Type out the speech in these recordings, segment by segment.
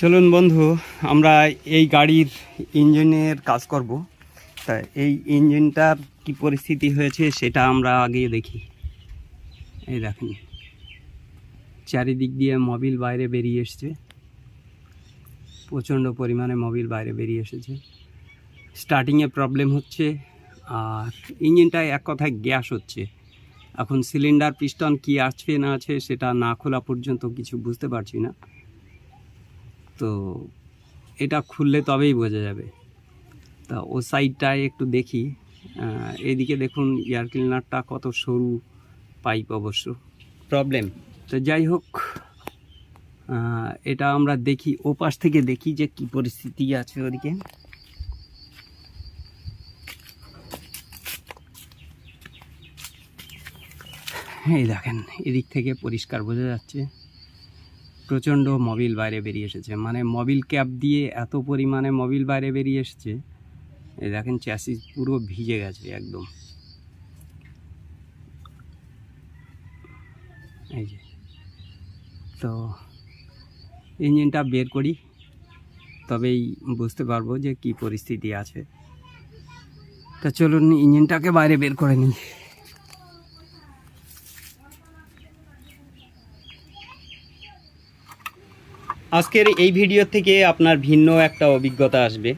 চলুন বন্ধু, আমরা এই গাড়ির ইঞ্জিনের কাজ করব। তা এই ইঞ্জিনটার কি পরিস্থিতি হয়েছে সেটা আমরা আগে দেখি। এই দেখেন, চারিদিক দিয়ে মোবিল বাইরে বেরিয়ে এসছে। প্রচণ্ড পরিমাণে মোবিল বাইরে বেরিয়ে এসেছে। স্টার্টিংয়ে প্রবলেম হচ্ছে, আর ইঞ্জিনটায় এক কথায় গ্যাস হচ্ছে। এখন সিলিন্ডার, পিস্টন কি আছে না আছে সেটা না খোলা পর্যন্ত কিছু বুঝতে পারছি না। তো এটা খুললে তবেই বোঝা যাবে। তা ও সাইডটায় একটু দেখি। এদিকে দেখুন এয়ার ক্লিনারটা কত সরু পাইপ অবশ্য। প্রবলেম তো যাই হোক এটা আমরা দেখি ও পাশ থেকে দেখি যে কি পরিস্থিতি আছে ওদিকে। এই দেখেন এদিক থেকে পরিষ্কার বোঝা যাচ্ছে। প্রচণ্ড মোবিল বাইরে বেরিয়ে এসেছে। মানে মোবিল ক্যাপ দিয়ে এত পরিমাণে মোবিল বাইরে বেরিয়ে এসেছে দেখেন চ্যাসিস পুরো ভিজে গেছে একদম। এই যে। তো ইঞ্জিনটা বের করি, তবেই বুঝতে পারব যে কি পরিস্থিতি আছে। তা চলুন ইঞ্জিনটাকে বাইরে বের করে নিই। আজকের এই ভিডিও থেকে আপনার ভিন্ন একটা অভিজ্ঞতা আসবে।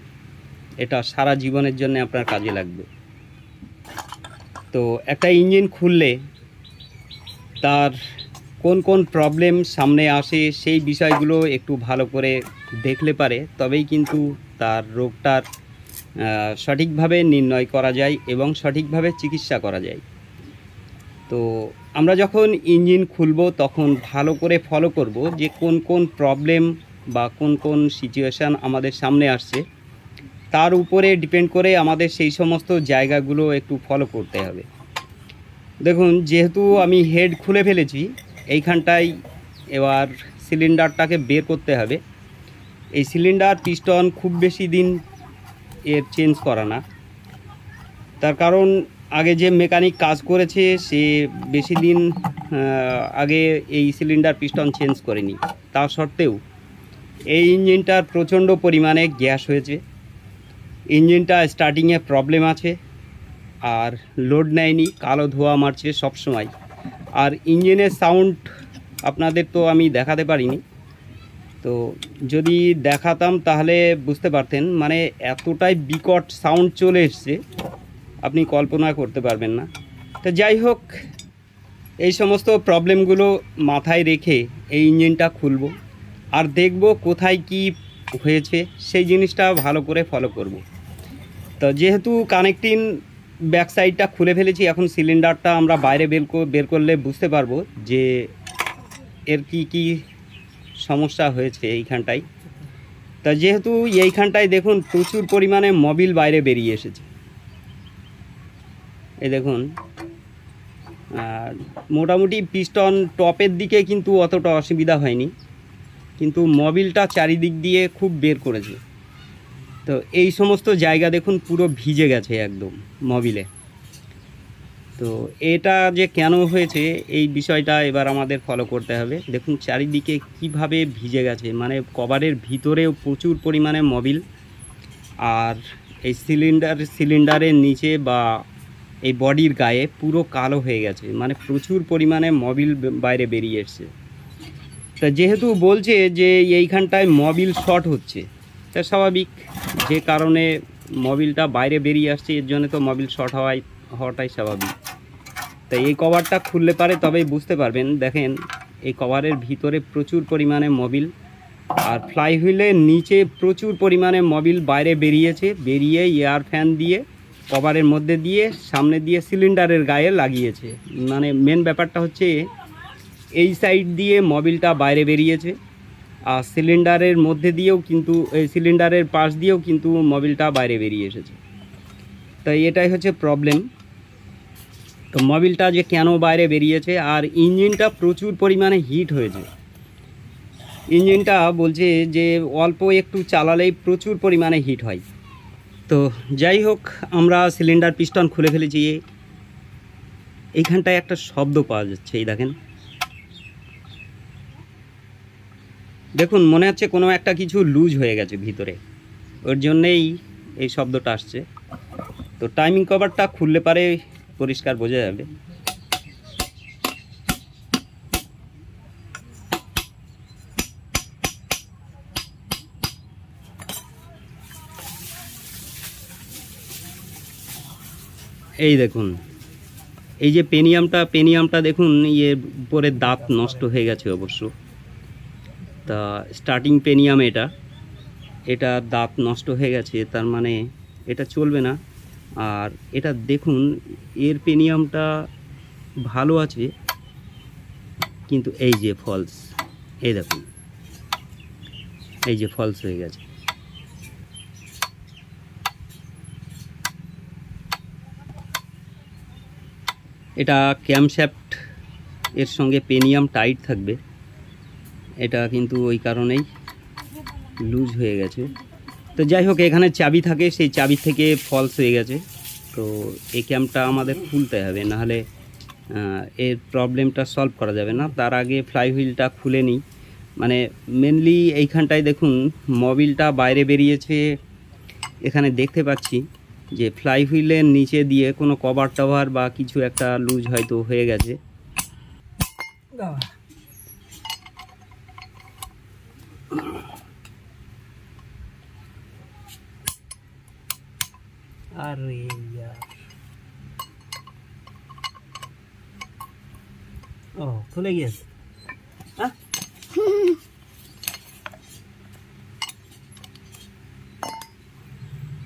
এটা সারা জীবনের জন্য আপনার কাজে লাগবে। তো একটা ইঞ্জিন খুললে তার কোন কোন প্রবলেম সামনে আসে সেই বিষয়গুলো একটু ভালো করে দেখলে পারে, তবেই কিন্তু তার রোগটার সঠিকভাবে নির্ণয় করা যায় এবং সঠিকভাবে চিকিৎসা করা যায়। তো আমরা যখন ইঞ্জিন খুলব, তখন ভালো করে ফলো করব যে কোন কোন প্রবলেম বা কোন কোন সিচুয়েশান আমাদের সামনে আসছে। তার উপরে ডিপেন্ড করে আমাদের সেই সমস্ত জায়গাগুলো একটু ফলো করতে হবে। দেখুন, যেহেতু আমি হেড খুলে ফেলেছি, এইখানটায় এবার সিলিন্ডারটাকে বের করতে হবে। এই সিলিন্ডার পিস্টন খুব বেশি দিন এর চেঞ্জ করা না। তার কারণ আগে যে মেকানিক কাজ করেছে, সে বেশি দিন আগে এই সিলিন্ডার পিস্টন চেঞ্জ করেনি। তা সত্ত্বেও এই ইঞ্জিনটার প্রচণ্ড পরিমাণে গ্যাস হয়েছে। ইঞ্জিনটা স্টার্টিংয়ে প্রবলেম আছে, আর লোড নেয়নি, কালো ধোয়া মারছে সব সময় আর ইঞ্জিনের সাউন্ড আপনাদের তো আমি দেখাতে পারিনি। তো যদি দেখাতাম তাহলে বুঝতে পারতেন মানে এতটাই বিকট সাউন্ড চলে এসছে আপনি কল্পনা করতে পারবেন না। তো যাই হোক, এই সমস্ত প্রবলেমগুলো মাথায় রেখে এই ইঞ্জিনটা খুলব আর দেখব কোথায় কি হয়েছে, সেই জিনিসটা ভালো করে ফলো করব। তো যেহেতু কানেক্টিং ব্যাক সাইডটা খুলে ফেলেছি, এখন সিলিন্ডারটা আমরা বাইরে বের বের করলে বুঝতে পারব যে এর কি কি সমস্যা হয়েছে এইখানটায়। তা যেহেতু এইখানটায় দেখুন প্রচুর পরিমাণে মোবিল বাইরে বেরিয়ে এসেছে। এই দেখুন। আর মোটামুটি পিস্টন টপের দিকে কিন্তু অতটা অসুবিধা হয়নি। কিন্তু মবিলটা চারিদিক দিয়ে খুব বের করেছে। তো এই সমস্ত জায়গা দেখুন পুরো ভিজে গেছে একদম মবিলে। তো এটা যে কেন হয়েছে এই বিষয়টা এবার আমাদের ফলো করতে হবে। দেখুন চারিদিকে কীভাবে ভিজে গেছে মানে কভারের ভিতরেও প্রচুর পরিমাণে মবিল। আর এই সিলিন্ডার সিলিন্ডারের নিচে বা এই বডির গায়ে পুরো কালো হয়ে গেছে। মানে প্রচুর পরিমাণে মবিল বাইরে বেরিয়ে এসছে। তা যেহেতু বলছে যে এইখানটায় মবিল শর্ট হচ্ছে, তা স্বাভাবিক। যে কারণে মবিলটা বাইরে বেরিয়ে আসছে, এর জন্য তো মবিল শর্ট হওয়াই, হওয়াটাই স্বাভাবিক। তাই এই কভারটা খুললে পারে, তবেই বুঝতে পারবেন। দেখেন, এই কভারের ভিতরে প্রচুর পরিমাণে মবিল, আর ফ্লাই হুইলের নিচে প্রচুর পরিমাণে মবিল বাইরে বেরিয়েছে। বেরিয়ে এয়ার ফ্যান দিয়ে কভারের মধ্যে দিয়ে, সামনে দিয়ে সিলিন্ডারের গায়ে লাগিয়েছে। মানে মেন ব্যাপারটা হচ্ছে, এই সাইড দিয়ে মবিলটা বাইরে বেরিয়েছে। আর সিলিন্ডারের মধ্যে দিয়েও কিন্তু, এই সিলিন্ডারের পাশ দিয়েও কিন্তু মবিলটা বাইরে বেরিয়ে এসেছে। তাই এটাই হচ্ছে প্রবলেম তো মবিলটা যে কেন বাইরে বেরিয়েছে, আর ইঞ্জিনটা প্রচুর পরিমাণে হিট হয়েছে। ইঞ্জিনটা বলছে যে, অল্প একটু চালালেই প্রচুর পরিমাণে হিট হয়। তো যাই হোক, আমরা সিলিন্ডার পিস্টন খুলে ফেলেছি। এইখানটায় একটা শব্দ পাওয়া যাচ্ছে, এই দেখেন। দেখুন, মনে হচ্ছে কোনো একটা কিছু লুজ হয়ে গেছে ভিতরে। ওর জন্যেই এই শব্দটা আসছে। তো টাইমিং কভারটা খুললে পারে পরিষ্কার বোঝা যাবে। এই দেখুন, এই যে পেনিয়ামটা পেনিয়ামটা দেখুন ইয়ে উপরে দাঁত নষ্ট হয়ে গেছে অবশ্য। তা স্টার্টিং পেনিয়াম এটা এটা দাঁত নষ্ট হয়ে গেছে, তার মানে এটা চলবে না। আর এটা দেখুন, এর পেনিয়ামটা ভালো আছে, কিন্তু এই যে ফলস এই দেখুন, এই যে ফলস হয়ে গেছে। এটা ক্যামশ্যাফট এর সঙ্গে পেনিয়াম টাইট থাকবে। এটা কিন্তু ওই কারণেই লুজ হয়ে গেছে। তো যাই হোক, এখানে চাবি থাকে, সেই চাবি থেকে ফলস হয়ে গেছে। তো এই ক্যাম্পটা আমাদের খুলতে হবে, নাহলে এর প্রবলেমটা সলভ করা যাবে না। তার আগে ফ্লাই হুইলটা খুলে নিই। মানে মেনলি এইখানটায় দেখুন মোবিলটা বাইরে বেরিয়েছে। এখানে দেখতে পাচ্ছি যে ফ্লাই হুইলের নিচে দিয়ে কোনো কভার টভার বা কিছু একটা লুজ হয়তো হয়ে গেছে। ও, খুলে গিয়েছে হ্যাঁ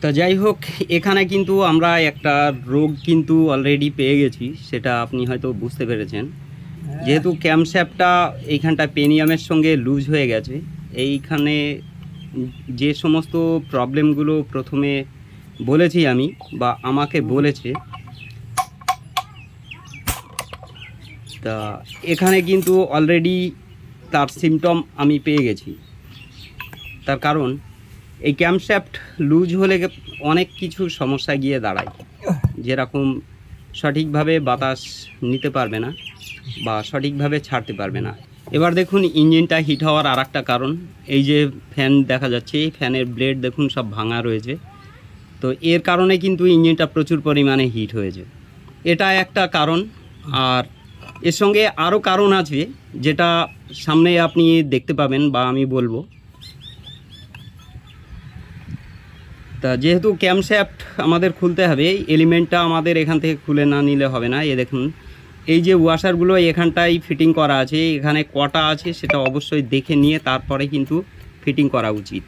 তো যাই হোক এখানে কিন্তু আমরা একটা রোগ কিন্তু অলরেডি পেয়ে গেছি সেটা আপনি হয়তো বুঝতে পেরেছেন। যেহেতু ক্যামস্যাপটা এইখানটা পেনিয়ামের সঙ্গে লুজ হয়ে গেছে এইখানে যে সমস্ত প্রবলেমগুলো প্রথমে বলেছি আমি বা আমাকে বলেছে তা এখানে কিন্তু অলরেডি তার সিমটম আমি পেয়ে গেছি। তার কারণ এই ক্যামশ্যাফট লুজ হলে অনেক কিছু সমস্যা গিয়ে দাঁড়ায়। যেরকম সঠিকভাবে বাতাস নিতে পারবে না বা সঠিকভাবে ছাড়তে পারবে না। এবার দেখুন, ইঞ্জিনটা হিট হওয়ার আর একটা কারণ, এই যে ফ্যান দেখা যাচ্ছে, এই ফ্যানের ব্লেড দেখুন সব ভাঙা রয়েছে। তো এর কারণে কিন্তু ইঞ্জিনটা প্রচুর পরিমাণে হিট হয়েছে। এটা একটা কারণ, আর এর সঙ্গে আরও কারণ আছে, যেটা সামনে আপনি দেখতে পাবেন বা আমি বলব। তা যেহেতু ক্যামশ্যাফট আমাদের খুলতে হবে এলিমেন্টটা আমাদের এখান থেকে খুলে না নিলে হবে না। এ দেখুন, এই যে ওয়াশারগুলো এখানটাই ফিটিং করা আছে, এখানে কটা আছে সেটা অবশ্যই দেখে নিয়ে তারপরে কিন্তু ফিটিং করা উচিত।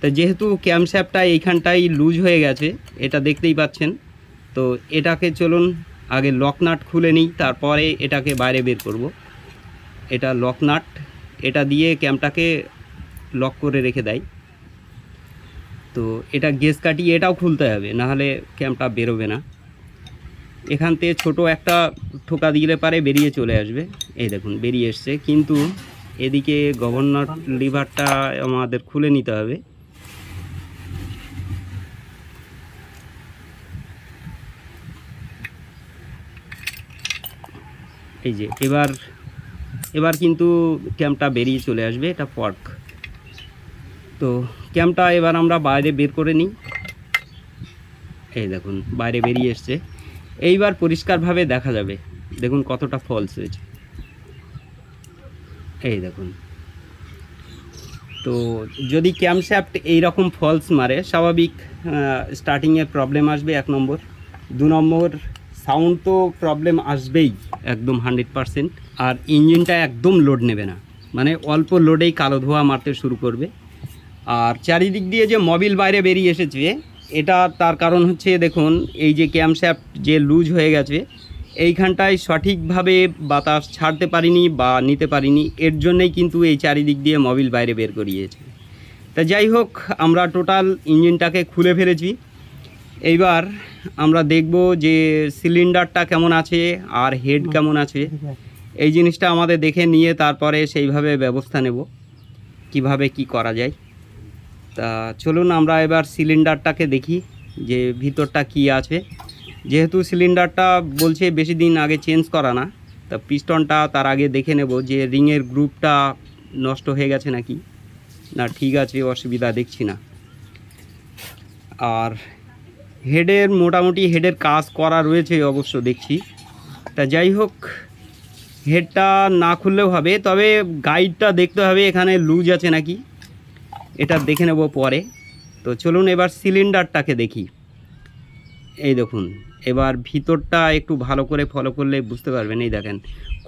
তা যেহেতু ক্যামশ্যাফটটা এইখানটাই লুজ হয়ে গেছে, এটা দেখতেই পাচ্ছেন, তো এটাকে চলুন আগে লক নাট খুলে নিই, তারপরে এটাকে বাইরে বের করব। এটা লক নাট, এটা দিয়ে ক্যামটাকে লক করে রেখে দেয়। তো এটা গেস কাটিয়ে এটাও খুলতে হবে, নাহলে ক্যাম্পটা বেরোবে না। এখান থেকে ছোটো একটা ঠোকা দিলে পারে বেরিয়ে চলে আসবে। এই দেখুন, বেরিয়ে এসছে। কিন্তু এদিকে গভর্নর লিভারটা আমাদের খুলে নিতে হবে। এই যে, এবার এবার কিন্তু ক্যাম্পটা বেরিয়ে চলে আসবে, এটা পর্ক তো ক্যাম্পটা এবার আমরা বাইরে বের করে নিই। এই দেখুন, বাইরে বেরিয়ে এসছে। এইবার পরিষ্কারভাবে দেখা যাবে। দেখুন কতটা ফলস হয়েছে। এই দেখুন। তো যদি ক্যামশ্যাফট এইরকম ফলস মারে, স্বাভাবিক স্টার্টিংয়ে প্রবলেম আসবে এক নম্বর। দু নম্বর সাউন্ড তো প্রবলেম আসবেই একদম হান্ড্রেড পারসেন্ট আর ইঞ্জিনটা একদম লোড নেবে না। মানে অল্প লোডেই কালো ধোয়া মারতে শুরু করবে। আর চারিদিক দিয়ে যে মবিল বাইরে বেরিয়ে এসেছে, এটা তার কারণ হচ্ছে দেখুন, এই যে ক্যামশ্যাফট যে লুজ হয়ে গেছে, এইখানটায় সঠিকভাবে বাতাস ছাড়তে পারিনি বা নিতে পারিনি, এর জন্যই কিন্তু এই চারিদিক দিয়ে মবিল বাইরে বের করিয়েছে। তা যাই হোক, আমরা টোটাল ইঞ্জিনটাকে খুলে ফেলেছি। এইবার আমরা দেখব যে সিলিন্ডারটা কেমন আছে আর হেড কেমন আছে। এই জিনিসটা আমাদের দেখে নিয়ে তারপরে সেইভাবে ব্যবস্থা নেব। কীভাবে কি করা যায়। তা চলুন আমরা এবার সিলিন্ডারটাকে দেখি যে ভিতরটা কি আছে। যেহেতু সিলিন্ডারটা বলছে বেশি দিন আগে চেঞ্জ করা না, তা পিস্টনটা তার আগে দেখে নেব যে রিংয়ের গ্রুপটা নষ্ট হয়ে গেছে নাকি। না, ঠিক আছে, অসুবিধা দেখছি না। আর হেডের, মোটামুটি হেডের কাজ করা রয়েছে অবশ্য দেখছি। তা যাই হোক, হেডটা না খুললেও হবে, তবে গাইডটা দেখতে হবে এখানে লুজ আছে নাকি। এটা দেখে নেব পরে। তো চলুন এবার সিলিন্ডারটাকে দেখি। এই দেখুন, এবার ভিতরটা একটু ভালো করে ফলো করলে বুঝতে পারবেন। এই দেখেন,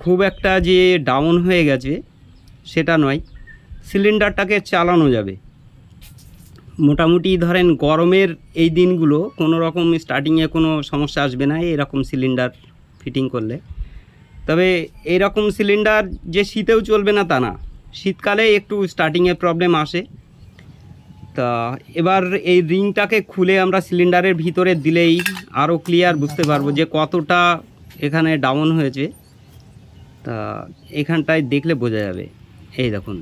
খুব একটা যে ডাউন হয়ে গেছে সেটা নয়, সিলিন্ডারটাকে চালানো যাবে। মোটামুটি ধরেন গরমের এই দিনগুলো কোনো রকম স্টার্টিংয়ে কোনো সমস্যা আসবে না এরকম সিলিন্ডার ফিটিং করলে। তবে এইরকম সিলিন্ডার যে শীতেও চলবে না তা না, শীতকালে একটু স্টার্টিংয়ে প্রবলেম আসে। তা এবার এই রিংটাকে খুলে আমরা সিলিন্ডারের ভিতরে দিলেই আরও ক্লিয়ার বুঝতে পারব যে কতটা এখানে ডাউন হয়েছে। তা এখানটায় দেখলে বোঝা যাবে। এই দেখুন।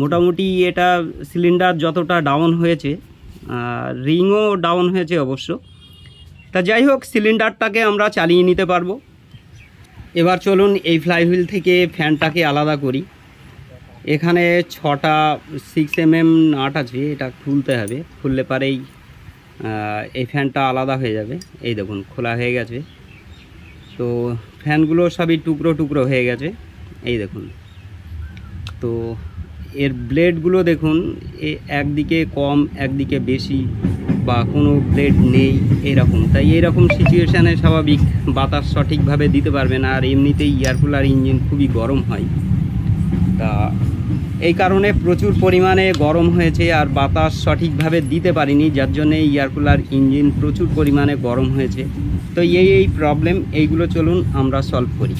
মোটামুটি এটা সিলিন্ডার যতটা ডাউন হয়েছে রিংও ডাউন হয়েছে অবশ্য। তা যাই হোক সিলিন্ডারটাকে আমরা চালিয়ে নিতে পারব। এবার চলুন এই ফ্লাইহুইল থেকে ফ্যানটাকে আলাদা করি। এখানে ছটা সিক্স এম এম নাট আছে, এটা খুলতে হবে। খুললে পারেই এই ফ্যানটা আলাদা হয়ে যাবে। এই দেখুন, খোলা হয়ে গেছে। তো ফ্যানগুলো সবই টুকরো টুকরো হয়ে গেছে। এই দেখুন। তো এর ব্লেডগুলো দেখুন, এ একদিকে কম, একদিকে বেশি, বা কোনো ব্লেড নেই, এরকম। তাই এরকম সিচুয়েশানে স্বাভাবিক বাতাস সঠিকভাবে দিতে পারবে না, আর এমনিতেই এয়ার কুলার ইঞ্জিন খুবই গরম হয়। তা এই কারণে প্রচুর পরিমাণে গরম হয়েছে আর বাতাস সঠিকভাবে দিতে পারিনি, যার জন্য এয়ার কুলার ইঞ্জিন প্রচুর পরিমাণে গরম হয়েছে। তো এই এই প্রবলেম এইগুলো চলুন আমরা সলভ করি।